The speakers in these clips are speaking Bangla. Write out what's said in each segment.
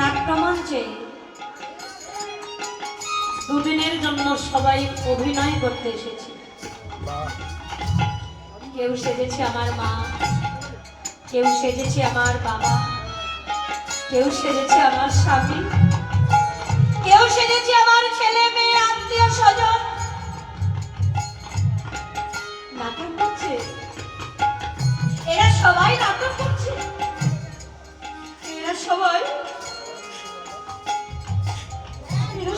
নাট্যমঞ্চে। দুদিনের জন্য সবাই অভিনয় করতে এসেছে। কেউ সেজেছে আমার মা, কেউ সেজেছে আমার বাবা, কেউ সেজেছে আমার স্বামী, কেউ সেজেছে আমার ছেলে মেয়ে, আত্মীয় স্বজন। নাটক করছে। এরা সবাই নাটক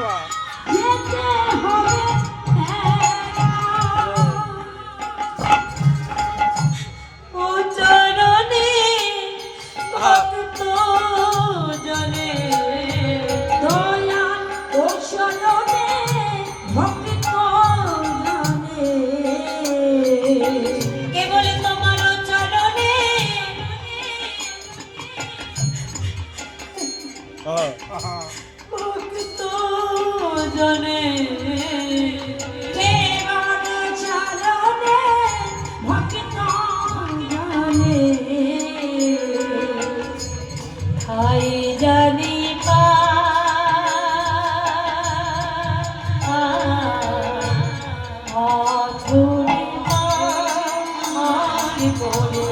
Sarah. জনে কেবল চরণে ভক্ত জানে পা। অধুরে বলে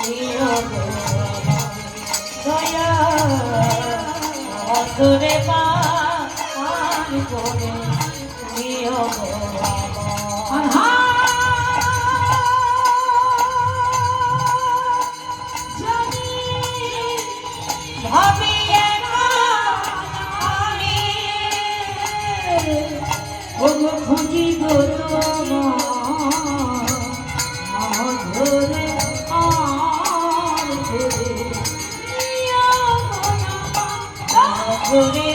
নিয়ম দয়া অধুরে পা। আমার বলে নিয়ম ভাবিয়ে না আমি খুঁজি গো ধরে আর ধরে ঘুরে